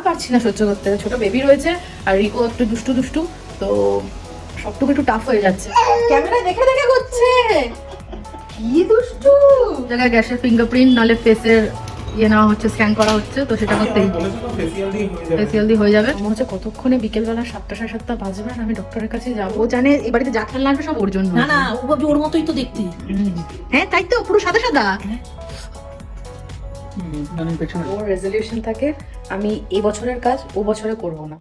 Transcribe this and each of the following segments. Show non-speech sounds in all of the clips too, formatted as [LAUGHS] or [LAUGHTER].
আর পারছি না সহ্য করতে। ছোট বেবি রয়েছে আর রিকো একটু দুষ্টু দুষ্টু তো সবটুকু একটু টাফ হয়ে যাচ্ছে। ক্যামেরা দেখে দেখে করছে কি দুষ্টু। জায়গায় গ্যাসের ফিঙ্গারপ্রিন্ট নালে ফেসের ইয়ে নেওয়া হচ্ছে স্ক্যান করা হচ্ছে তো সেটা করতেই ফেসিয়াল দিয়ে হয়ে যাবে। মনে হচ্ছে কতক্ষণে বিকেলবেলা সাতটা সাড়ে সাতটা বাজবে আমি ডক্টরের কাছে যাব। ও জানে এই বাড়িতে যা খেলনা সব ওর জন্য। না না ও ভাবছে ওর মতোই তো দেখতে। হ্যাঁ তাই তো পুরো সাদা সাদা। ওর রেজলিউশন থাকে, আমি এই বছরের কাজ ও বছরে করব না।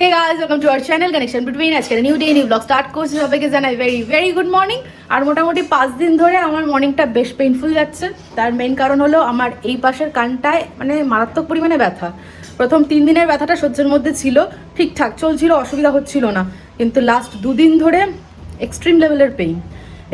Hey guys welcome to our channel connection between আজকে new day new blog start করছি। সবাইকে জানাই ভেরি ভেরি গুড মর্নিং আর মোটামুটি পাঁচ দিন ধরে আমার মর্নিংটা বেশ পেইনফুল যাচ্ছে। তার মেন কারণ হলো আমার এই পাশের কানটায় মানে মারাত্মক পরিমাণে ব্যথা। প্রথম তিন দিনের ব্যথাটা সহ্যের মধ্যে ছিল, ঠিকঠাক চলছিল, অসুবিধা হচ্ছিল না। কিন্তু লাস্ট দুদিন ধরে এক্সট্রিম লেভেলের পেইন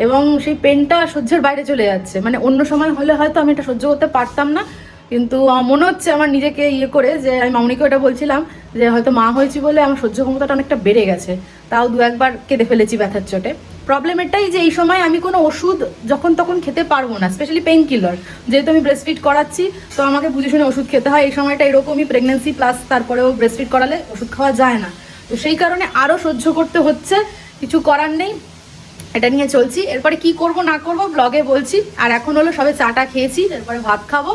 এবং সেই পেনটা সহ্যের বাইরে চলে যাচ্ছে। মানে অন্য সময় হলে হয়তো আমি এটা সহ্য করতে পারতাম না। কিন্তু মনে হচ্ছে আমার নিজেকে ইয়ে করে যে, আমি মামনিকে ওটা বলছিলাম যে, হয়তো মা হয়েছি বলে আমার সহ্য ক্ষমতাটা অনেকটা বেড়ে গেছে। তাও দু একবার কেঁদে ফেলেছি ব্যথার চোটে। প্রবলেম এটাই যে, এই সময় আমি কোনো ওষুধ যখন তখন খেতে পারব না স্পেশালি পেইন কিলার যেহেতু আমি ব্রেস্টফিট করাচ্ছি, তো আমাকে বুঝে শুনে ওষুধ খেতে হয়। এই সময়টা এরকমই প্রেগনেন্সি প্লাস তারপরেও ব্রেস্টফিট করালে ওষুধ খাওয়া যায় না। তো সেই কারণে আরও সহ্য করতে হচ্ছে। কিছু করার নেই। এটা নিয়ে চলছি। এরপরে কি করব, না করব ব্লগে বলছি। আর এখন হলো সবে চাটা খেয়েছি, এরপরে ভাত খাব।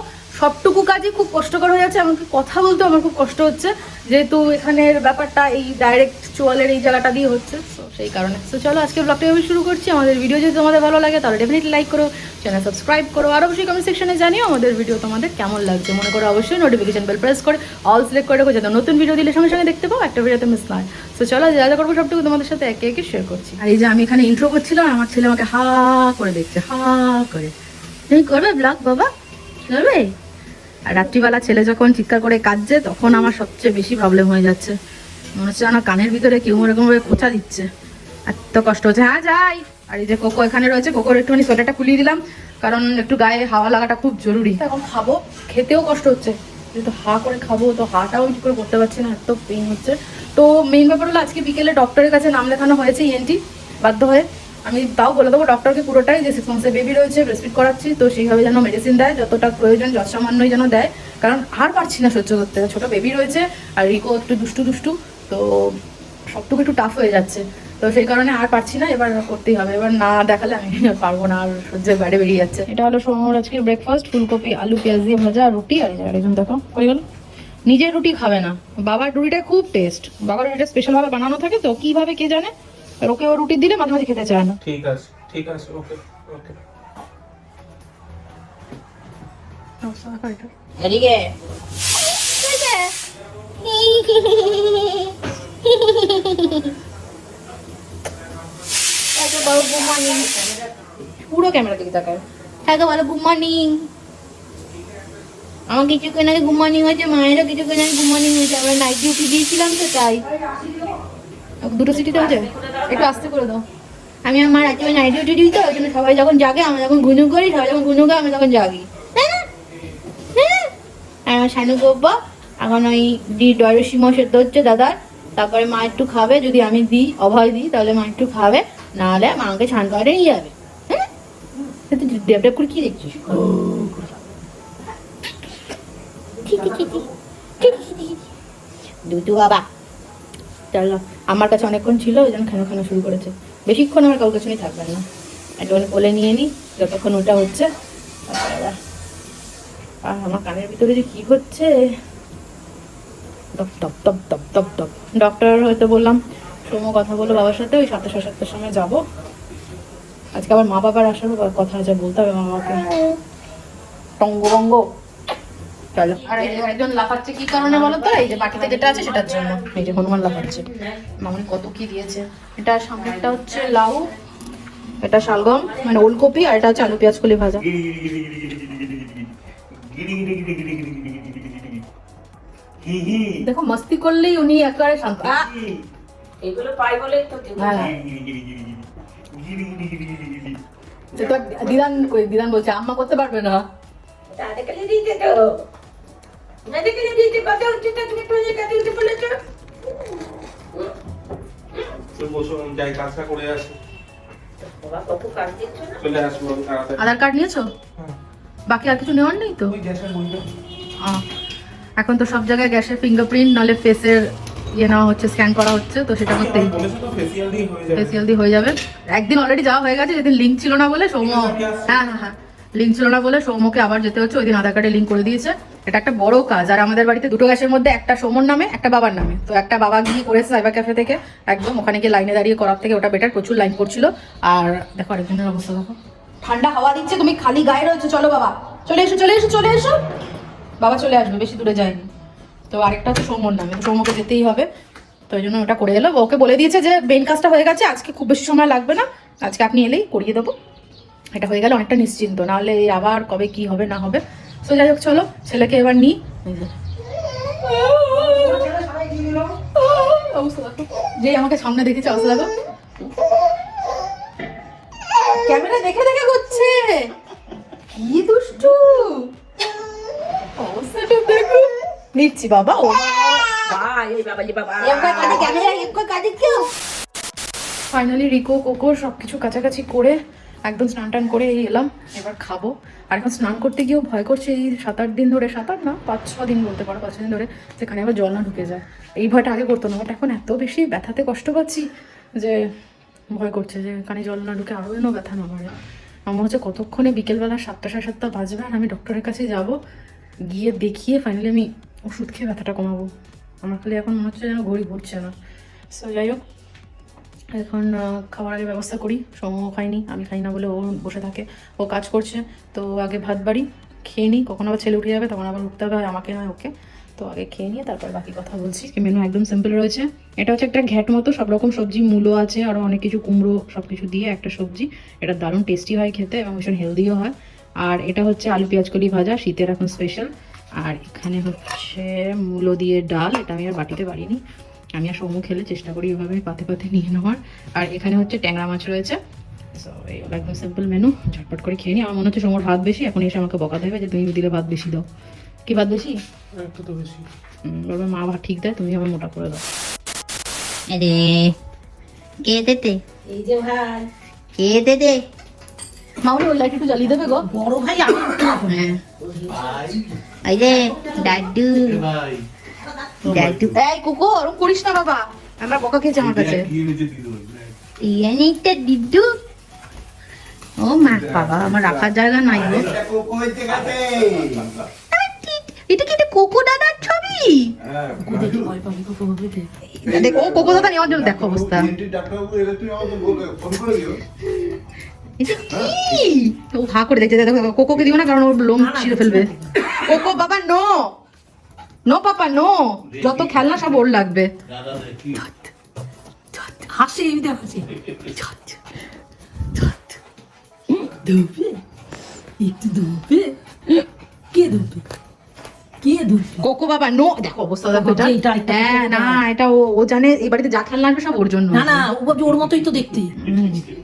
সবটুকু কাজই খুব কষ্টকর হয়ে যাচ্ছে এমনকি কথা বলতেও আমার খুব কষ্ট হচ্ছে। যেহেতু এখানের ব্যাপারটা এই ডাইরেক্ট চোয়ালের এই জায়গাটা দিয়ে হচ্ছে, তো সেই কারণে। তো চলো আজকে ব্লগটা আমি শুরু করছি। আমাদের ভিডিও যদি তোমাদের ভালো লাগে, তাহলে ডেফিনেটলি লাইক করো। চ্যানেল সাবস্ক্রাইব করো। আর অবশ্যই কমেন্ট সেকশনে জানিও আমাদের ভিডিও তোমাদের কেমন লাগছে। মনে করো অবশ্যই নোটিফিকেশন বেল প্রেস করে অল সিলেক্ট করে রাখো, যাতে নতুন ভিডিও দিলে সঙ্গে সঙ্গে দেখতে পাও, একটা ভিডিওতে মিস নয় তো চলো, যা যা করব সবটুকু তোমাদের সাথে একে একে শেয়ার করছি। আর এই যে আমি এখানে ইন্ট্রো করছিলাম আমার ছেলে আমাকে হা করে দেখছে, হা করে। তুমি করবে ব্লগ বাবা? করবে? আর রাত্রিবেলা ছেলে যখন চিৎকার করে কাঁদছে, তখন আমার সবচেয়ে বেশি প্রবলেম হয়ে যাচ্ছে। মনে হচ্ছে আমার কানের ভিতরে কেউ এরকম ভাবে খোঁচা দিচ্ছে। এত কষ্ট হচ্ছে। হ্যাঁ যাই। আর এই যে কোকো এখানে রয়েছে, কোকোর একটুখানি সোয়েটারটা খুলিয়ে দিলাম, কারণ একটু গায়ে হাওয়া লাগাটা খুব জরুরি। এখন খাব, খেতেও কষ্ট হচ্ছে। যেহেতু হা করে খাব, তো হাটাও ঠিক করে করতে পারছি না, এত পেন হচ্ছে। তো মেইন ব্যাপার হলো আজকে বিকেলে ডক্টরের কাছে নাম লেখানো হয়েছে ইএনটি বাধ্য হয়ে। আমি তাও বলে দেবো ডক্টরকে পুরোটাই যে সিক্স বেবি রয়েছে ব্রেস্টফিট করাচ্ছি, তো সেইভাবে যেন মেডিসিন দেয়, যতটা প্রয়োজন যত সামান্যই যেন দেয়। কারণ আর পারছি না সহ্য করতে। ছোটো বেবি রয়েছে, আর রিকো একটু দুষ্টু দুষ্টু, তো সবটুকু একটু টাফ হয়ে যাচ্ছে। তো সেই কারণে আর পারছি না এবার করতেই হবে। এবার না দেখালে আমি পারব না আর সহ্যের বাইরে বেরিয়ে যাচ্ছে। এটা হলো সোমবার আজকে ব্রেকফাস্ট ফুলকপি আলু পেঁয়াজ দিয়ে ভাজা আর রুটি আর এই যে দেখো হয়ে গেল। নিজের রুটি খাবে না। বাবার রুটিটা খুব টেস্ট বাবার রুটিটা স্পেশাল ভাবে বানানো থাকে তো কীভাবে কে জানে? আর ওকে ও রুটি দিলে মাঝে মাঝে খেতে চায় না। ঠিক আছে ঠিক আছে ওকে ওকে। এদিকে। [LAUGHS] পুরো ক্যামেরা দিকে হ্যাঁ মর্নিং। আমার কিছুক্ষণ আগে গুড হয়েছে? মায়েরও কিছুক্ষণ আগে গুড হয়েছে? আমরা নাইট ডিউটি দিয়েছিলাম তো, তাই। দুটো সিটি দেওয়া একটু আস্তে করে দাও। আমি আমার রাত্রে নাইট ডিউটি দিই তো সবাই যখন জাগে, আমরা যখন ঘুনু করি, সবাই যখন ঘুনু করে আমি তখন জাগি। হ্যাঁ? হ্যাঁ? আর আমার শানু গব্বা এখন ওই ডি ডয়রসিমা সেদ্ধ হচ্ছে, দাদার। তারপরে মা একটু খাবে, যদি আমি দিই, অভয় দিই, তাহলে মা একটু খাবে। নাহলে মাকে ছান করে নিয়ে যাবে। হ্যাঁ? তুই ডেপ ডেপ করে কি দেখছিস দুটু বাবা চলো আমার কাছে অনেকক্ষণ ছিল, ওই জন্য খানা খানা শুরু করেছে। বেশিক্ষণ আমার কাউকে কাছেই থাকবেন না। একটুখানি কোলে নিয়ে নিই যতক্ষণ ওটা হচ্ছে আর আমার কানের ভিতরে যে কি হচ্ছে? Top top top top top top. Doctor হয়তো বললাম সোমো কথা বলো বাবার সাথে, ওই সাতটা সাড়ে সাতটার সময় যাব। আজকে আবার মা বাবার আসার কথা আছে বলতে হবে, মা বাবাকে টঙ্গ আর একজন লাফাচ্ছে কারণে বলো তো? এই যে বাটিতে যেটা আছে সেটার জন্য। যে হনুমান লাফাচ্ছে। কত দিয়েছে। এটা হচ্ছে লাউ, এটা শালগম মানে ওলকপি, আর এটা হচ্ছে আলু পেঁয়াজ কলি ভাজা। দেখো, মস্তি করলেই উনি একেবারে শান্ত! এগুলো পাই বলে তো হ্যাঁ। দিদান কই? দিদান বলছে আম্মা করতে পারবে না। দিতে তো। দিতে কথা হচ্ছে তা তুমি প্রজেক্ট কাজ আধার কার্ড নিয়েছো? হ্যাঁ। বাকি আর কিছু নেওয়ার নেই তো? এখন তো সব জায়গায় গ্যাসের ফিঙ্গারপ্রিন্ট নাহলে ফেসের ইয়ে নেওয়া হচ্ছে স্ক্যান করা হচ্ছে তো সেটা করতেই হয়ে ফেসিয়াল দিয়ে হয়ে যাবে। একদিন অলরেডি যাওয়া হয়ে গেছে যেদিন লিঙ্ক ছিল না বলে সৌম্য হ্যাঁ হ্যাঁ হ্যাঁ। লিঙ্ক ছিল না বলে সৌম্যকে আবার যেতে হচ্ছে ওই দিন আধার কার্ডে লিঙ্ক করে দিয়েছে। এটা একটা বড় কাজ আর আমাদের বাড়িতে দুটো গ্যাসের মধ্যে একটা সৌমর নামে একটা বাবার নামে। তো একটা বাবা গিয়ে করেছে সাইবার ক্যাফে থেকে একদম ওখানে গিয়ে লাইনে দাঁড়িয়ে করার থেকে ওটা বেটার প্রচুর লাইন করছিল। আর দেখো আরেকজনের অবস্থা দেখো। ঠান্ডা হাওয়া দিচ্ছে তুমি খালি গায়ে রয়েছো চলো বাবা। চলে এসো চলে এসো চলে এসো। বাবা চলে আসবে বেশি দূরে যায়নি। তো আরেকটা হচ্ছে সৌমর নামে তো সৌম্যকে যেতেই হবে। তো ওই জন্য ওটা করে এলো। ওকে বলে দিয়েছে যে বেন কাজটা হয়ে গেছে, আজকে খুব বেশি সময় লাগবে না। আজকে আপনি এলেই করিয়ে দেবো। এটা হয়ে গেলে অনেকটা নিশ্চিন্ত, নাহলে আবার কবে কি হবে, না হবে। তো যাই হোক, চলো, ছেলেকে এবার নিই। যে। আমাকে সামনে দেখেছে, অবস্থা দেখো। ক্যামেরা দেখে দেখে করছে কি দুষ্টু। অবস্থাটা দেখো। নিচ্ছি বাবা ও। ফাইনালি রিকো কোকো সব কিছু কাছাকাছি করে একদম স্নান টান করে এই এলাম এবার খাব। আর এখন স্নান করতে গিয়েও ভয় করছে এই সাত আট দিন ধরে সাত আট না পাঁচ ছ দিন বলতে পারো পাঁচ দিন ধরে সেখানে আবার জল না ঢুকে যায়। এই ভয়টা আগে করতো না বাট এখন এত বেশি ব্যথাতে কষ্ট পাচ্ছি যে ভয় করছে যে কানে জল না ঢুকে আরও যেন ব্যথা না বাড়ে। আমার হচ্ছে কতক্ষণে বিকেলবেলা সাতটা সাড়ে সাতটা বাজবে আর আমি ডক্টরের কাছে যাব গিয়ে দেখিয়ে ফাইনালি আমি ওষুধ খেয়ে ব্যথাটা কমাবো। আমার খালি এখন মনে হচ্ছে যেন ঘড়ি ঘুরছে না। সো যাই হোক, এখন খাবার আগে ব্যবস্থা করি। সময় খাইনি, আমি খাই না বলে ও বসে থাকে। ও কাজ করছে, তো আগে ভাত বাড়ি খেয়ে নিই। কখন আবার ছেলে উঠে যাবে, তখন আবার উঠতে হবে, আমাকে নয় ওকে। তো আগে খেয়ে নিয়ে তারপর বাকি কথা বলছি। মেনু একদম সিম্পল রয়েছে। এটা হচ্ছে একটা ঘ্যাট মতো, সব রকম সবজি, মূলো আছে আরও অনেক কিছু, কুমড়ো, সব কিছু দিয়ে একটা সবজি। এটা দারুণ টেস্টি হয় খেতে এবং ভীষণ হেলদিও হয়। আর এটা হচ্ছে আলু পেঁয়াজ কলি ভাজা, শীতের এখন স্পেশাল আর এখানে হচ্ছে মূলো দিয়ে ডাল এটা আমি আর বাটিতে পারিনি আমি আর সৌম্য খেলে চেষ্টা করি এভাবে পাতে পাতে নিয়ে নেওয়ার। আর এখানে হচ্ছে ট্যাংরা মাছ রয়েছে। সো এইগুলো একদম সিম্পল মেনু ঝটপট করে খেয়ে নিই। আমার মনে হচ্ছে সৌম্যর ভাত বেশি এখন এসে আমাকে বকা দেবে যে তুমি দিলে ভাত বেশি দাও। কি ভাত বেশি? একটু তো বেশি। বলবে মা ভাত ঠিক দেয় তুমি আবার মোটা করে দাও। আরে কে দেতে এই যে ভাই। কে দেতে মাউনি ওই লাইট একটু জ্বালিয়ে দেবে গো। বড় ভাই আমি হ্যাঁ এই যে দাদু দাদু এই কুকু ওরকম করিস না বাবা আমরা বকা খেয়েছি আমার কাছে ইয়ানিটা দিদু ও মা বাবা আমার রাখার জায়গা নাই গো এটা কি এটা কোকো দাদার ছবি দেখো ও কোকো দাদা নেওয়ার জন্য দেখো অবস্থা এটা কি ও হা করে দেখছে দেখো কোকোকে দিও না কারণ ওর লোম ছিঁড়ে ফেলবে কোকো বাবা নো। No papa no. যত খেলনা সব ওর লাগবে। হাসি দেখ একটু ধুবে কে ধুবে কে ধুবে কোকো বাবা নো। দেখো অবস্থা দেখো এটা। হ্যাঁ না এটা ও ও জানে এই বাড়িতে যা খেলনা আসবে সব ওর জন্য। না না ও ভাবছে ওর মতোই তো দেখতে।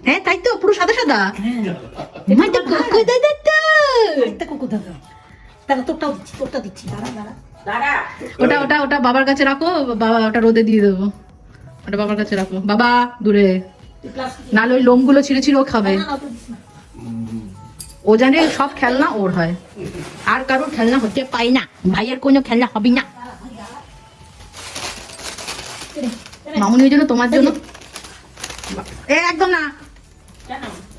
হ্যাঁ তাই তো পুরো সাদা সাদা। হ্যাঁ। কোকো দাদা তো। একটা দাদা। দাদা তোরটাও দিচ্ছি তোরটা দিচ্ছি দাঁড়া দাঁড়া। দাঁড়া। ওটা ওটা ওটা বাবার কাছে রাখো বাবা ওটা রোদে দিয়ে দেবো। ওটা বাবার কাছে রাখো। বাবা দূরে। নাহলে ওই লোমগুলো ছিঁড়ে ছিঁড়ে ও খাবে। ও জানে সব খেলনা ওর হয়। আর কারোর খেলনা হতে পাই না। ভাইয়ের কোনো খেলনা হবে না। মামুনি ওই জন্য তোমার জন্য এ একদম না।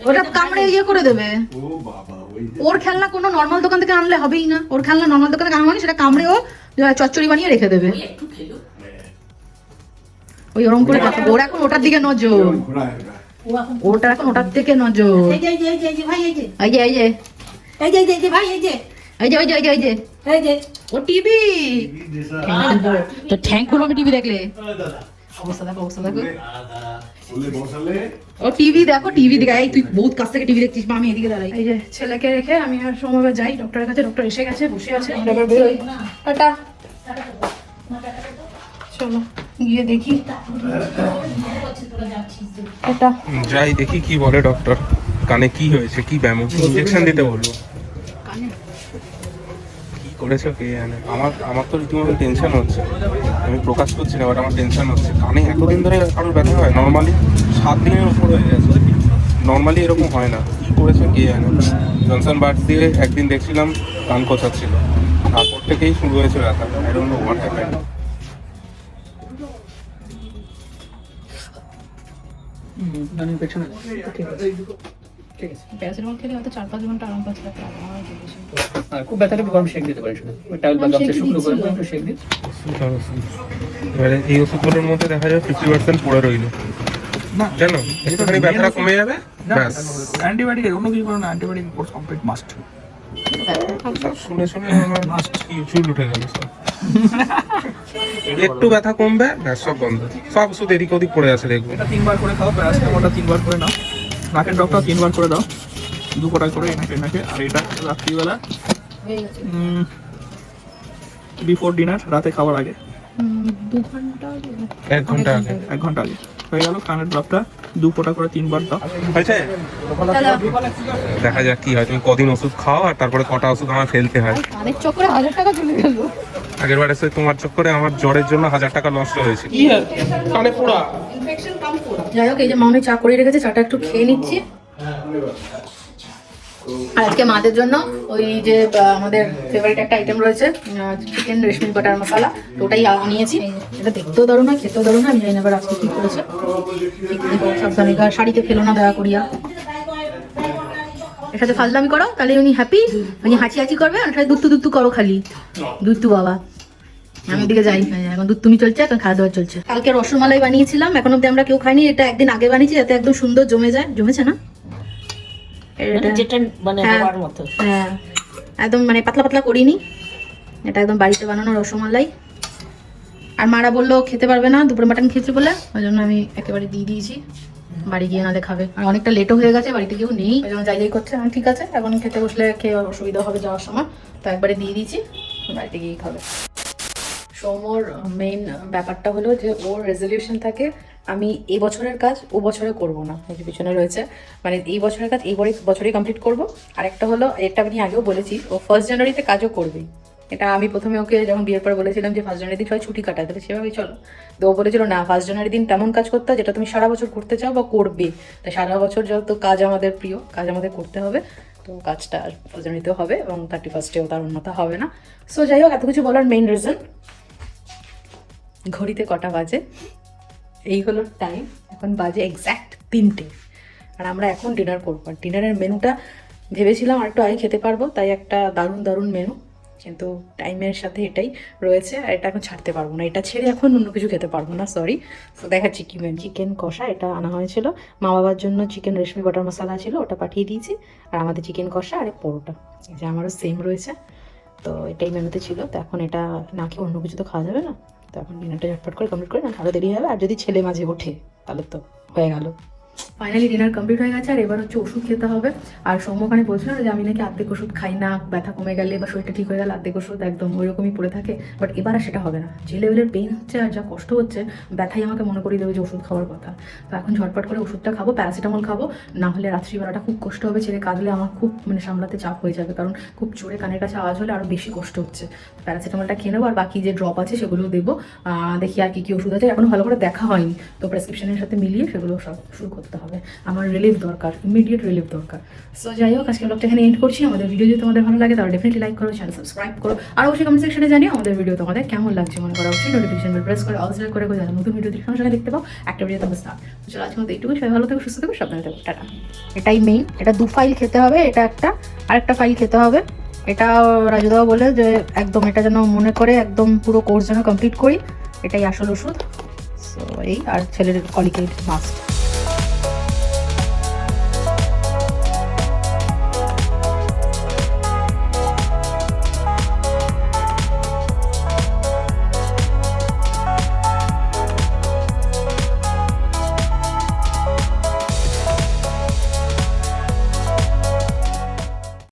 ওটা কামড়ে ইয়ে করে দেবে ওর খেলনা কোনো নর্মাল দোকান থেকে আনলে হবেই না ওর খেলনা নর্মাল দোকান থেকে আনা মানে সেটা কামড়ে ও চচ্চড়ি বানিয়ে রেখে দেবে ওই ওরম করে দেখো ওর এখন ওটার দিকে নজর ওটা এখন ওটার দিকে নজর এই যে এই যে এই যে এই যে ভাই এই যে এই ভাই এই যে এই যে ওই যে ওই যে ওই যে এই যে ও টিভি তো ঠ্যাং খুলো আমি টিভি দেখলে অবস্থা দেখো অবস্থা দেখো ও টিভি দেখো টিভি দেখে এই তুই বহুত কাছ থেকে টিভি দেখছিস মা আমি এদিকে দাঁড়াই। এই যে ছেলেকে রেখে আমি আর সময় যাই ডক্টরের কাছে ডক্টর এসে গেছে বসে আছে। আমরা এবার বেরোই। টাটা। চলো গিয়ে দেখি। এটা যাই দেখি কি বলে ডক্টর কানে কি হয়েছে কি ব্যায়াম ইনজেকশন দিতে বলব কি করেছ কে জানে? আমার আমার তো রীতিমতো টেনশন হচ্ছে। আমি প্রকাশ করছি না, বাট আমার টেনশন হচ্ছে। কানে এতদিন ধরে কারোর ব্যথা হয়? নর্মালি সাত দিনের উপর হয়ে গেছে নর্মালি এরকম হয় না। কি করেছে কে জানে? জনসন বার্ডস দিয়ে একদিন দেখছিলাম, কান কোচাচ্ছিল। তারপর থেকেই শুরু হয়েছে ব্যথা। পেছনে। ঠিক আছে। ঠিক আছে। প্যারাসিটামল খেলে হয়তো চার পাঁচ ঘণ্টা আরাম পাচ্ছে লাগে আমার হচ্ছে। আর খুব ব্যথাটা গরম শেক দিতে পারি শুধু ওই বা গামছা শুকনো করে একটু শেক দিন এবারে এই ওষুধগুলোর মধ্যে দেখা যায় ফিফটি পার্সেন্ট পড়ে রইল। না কেন একটুখানি ব্যথাটা কমে যাবে? ব্যাস। অ্যান্টিবায়োটিক অন্য কিছু করে না অ্যান্টিবায়োটিক কোর্স কমপ্লিট মাস্ট শুনে শুনে আমার চুল উঠে গেল একটু ব্যথা কমবে ব্যাস সব বন্ধ। সব ওষুধ এদিক ওদিক পড়ে আছে দেখব। এটা তিনবার করে খাও প্যারাসিটামলটা তিনবার করে নাও। নাকের ডক্টর তিনবার করে দাও। দু ফোঁটা করে নাকে নাকে আর এটা রাত্রিবেলা বিফোর ডিনার রাতে খাওয়ার আগে। এক ঘণ্টা আগে। এক ঘণ্টা আগে। হয়ে গেল কানের ড্রপটা দু ফোঁটা করে তিনবার দাও। হয়েছে? দেখা যাক কি হয়। তুমি কদিন ওষুধ খাও আর তারপরে কটা ওষুধ আমার ফেলতে হয়। কানের চক্করে হাজার টাকা চলে গেল। আগের বার এসে তোমার চক্করে আমার জ্বরের জন্য হাজার টাকা নষ্ট হয়েছে। কানে পোড়া। যাই হোক, এই যে মামনি চা করে রেখেছে, চাটা একটু খেয়ে নিচ্ছি। আর আজকে মাদের জন্য ওই যে আমাদের ফেভারিট একটা আইটেম রয়েছে চিকেন রেশমি বাটার মশলা তো ওটাই নিয়েছি। এটা দেখতেও দারুণ না খেতেও দারুণ না আমি জানি না এবার আজকে কি করেছে। সাবধানে শাড়িতে ফেলো না দয়া করিয়া। এর সাথে ফাজলামি করো, তাহলে উনি হ্যাপি উনি হাঁচি হাঁচি করবে, আর সাথে দুত্তু দুত্তু করো খালি। দুত্তু বাবা। আমি ওদিকে যাই। এখন দুধ তুমি চলছে এখন খাওয়া দাওয়া চলছে। কালকে রসমালাই বানিয়েছিলাম এখন অব্দি আমরা কেউ খাইনি এটা একদিন আগে বানিয়েছি যাতে একদম সুন্দর জমে যায়। জমেছে না? যেটা মানে হ্যাঁ। মতো। হ্যাঁ। একদম মানে পাতলা পাতলা করিনি। এটা একদম বাড়িতে বানানো রসমালাই। আর মারা বলল খেতে পারবে না দুপুরে মাটন খেয়েছে বলে। ওই জন্য আমি একেবারে দিয়ে দিয়েছি। বাড়ি গিয়ে নালে খাবে। আর অনেকটা লেটও হয়ে গেছে বাড়িতে কেউ নেই। ওই জন্য যাই যাই করছে আমি ঠিক আছে। এখন খেতে বসলে খেয়ে অসুবিধা হবে যাওয়ার সময়। তো একবারে দিয়ে দিয়েছি বাড়িতে গিয়েই খাবে। সৌমর মেইন ব্যাপারটা হলো যে ওর রেজলিউশন থাকে, আমি এই বছরের কাজ ও বছরে করব না। এই পিছনে রয়েছে মানে এই বছরের কাজ এই বছরে- বছরেই কমপ্লিট করব। আর একটা হলো, এটা আমি আগেও বলেছি, ও ফার্স্ট জানুয়ারিতে কাজও করবেই। এটা আমি প্রথমে ওকে যখন বিয়ের পর বলেছিলাম যে ফার্স্ট জানুয়ারি দিন সবাই ছুটি কাটায়, তাহলে সেভাবেই চলো। তো ও বলেছিল, না ফার্স্ট জানুয়ারি দিন তেমন কাজ করতে যেটা তুমি সারা বছর করতে চাও বা করবে। তাই সারা বছর যত কাজ আমাদের প্রিয়, কাজ আমাদের করতে হবে, তো কাজটা ফার্স্ট জানুয়ারিতেও হবে এবং থার্টি ফার্স্টেও তার উন্নত হবে না। সো যাই হোক, এত কিছু বলার মেইন রিজন ঘড়িতে কটা বাজে? এই হলো টাইম এখন বাজে এক্স্যাক্ট তিনটে। আর আমরা এখন ডিনার করব। আর ডিনারের মেনুটা ভেবেছিলাম আর একটু আগে খেতে পারব, তাই একটা দারুণ দারুণ মেনু কিন্তু টাইমের সাথে এটাই রয়েছে, আর এটা এখন ছাড়তে পারব না। এটা ছেড়ে এখন অন্য কিছু খেতে পারব না সরি তো দেখাচ্ছি কি মেন চিকেন কষা, এটা আনা হয়েছিল। মা বাবার জন্য চিকেন রেশমি বাটার মশলা ছিল, ওটা পাঠিয়ে দিয়েছি। আর আমাদের চিকেন কষা আর পরোটা যে আমারও সেম রয়েছে। তো এটাই মেনুতে ছিল। তো এখন এটা না খেয়ে অন্য কিছু তো খাওয়া যাবে না? তো এখন ডিনারটা ঝটপট করে কমপ্লিট করে না আরও দেরি হবে আর যদি ছেলে মাঝে ওঠে, তাহলে তো হয়ে গেল। ফাইনালি ডিনার কমপ্লিট হয়ে গেছে, আর এবার হচ্ছে ওষুধ খেতে হবে। আর সৌম্যখানে বলছিল যে, আমি নাকি আর্ধেক ওষুধ খাই না, ব্যথা কমে গেলে বা শরীরটা ঠিক হয়ে গেলে আর্ধেক ওষুধ একদম ওই রকমই পড়ে থাকে বাট এবার আর সেটা হবে না। যে লেভেলের পেন হচ্ছে আর যা কষ্ট হচ্ছে, ব্যথাই আমাকে মনে করিয়ে দেবে যে ওষুধ খাওয়ার কথা। তো এখন ঝটপট করে ওষুধটা খাব প্যারাসিটামল খাব, না হলে রাত্রিবেলাটা খুব কষ্ট হবে, ছেলে কাঁদলে আমার খুব মানে সামলাতে চাপ হয়ে যাবে, কারণ খুব জোরে কানের কাছে আওয়াজ হলে আরও বেশি কষ্ট হচ্ছে। প্যারাসিটামলটা খেয়ে নেব, আর বাকি যে ড্রপ আছে সেগুলো দেবো। দেখি আর কি কি ওষুধ আছে, এখনও ভালো করে দেখা হয়নি। তো প্রেসক্রিপশনের সাথে মিলিয়ে সেগুলো সব শুরু করতে হবে। আমার রিলিফ দরকার ইমিডিয়েট রিলিফ দরকার। সো যাই হোক, আজকে ব্লগটা এখানে এন্ড করছি। আমাদের ভিডিও যদি তোমাদের ভালো লাগে, তাহলে ডেফিনেটলি লাইক করো চ্যানেল সাবস্ক্রাইব করো। আর অবশ্যই কমেন্ট সেকশনে জানিও আমাদের ভিডিও তোমাদের কেমন লাগছে। মনে করো, অবশ্যই নোটিফিকেশন বেল প্রেস করে অল করে যাতে নতুন ভিডিও সঙ্গে সঙ্গে দেখতে পাও। একটা ভিডিও তোমরা স্টার্ট তো চলো আজকে এইটুকু সবাই ভালো থেকো, সুস্থ থেকো, সাবধানে থেকো। টাটা। এটাই মেইন এটা দু ফাইল খেতে হবে, এটা একটা। আরেকটা ফাইল খেতে হবে। এটা রাজুদাও বলে যে একদম এটা যেন মনে করে, একদম পুরো কোর্স যেন কমপ্লিট করি। এটাই আসল ওষুধ। সো এই আর ছেলের কলিকেট মাস্ট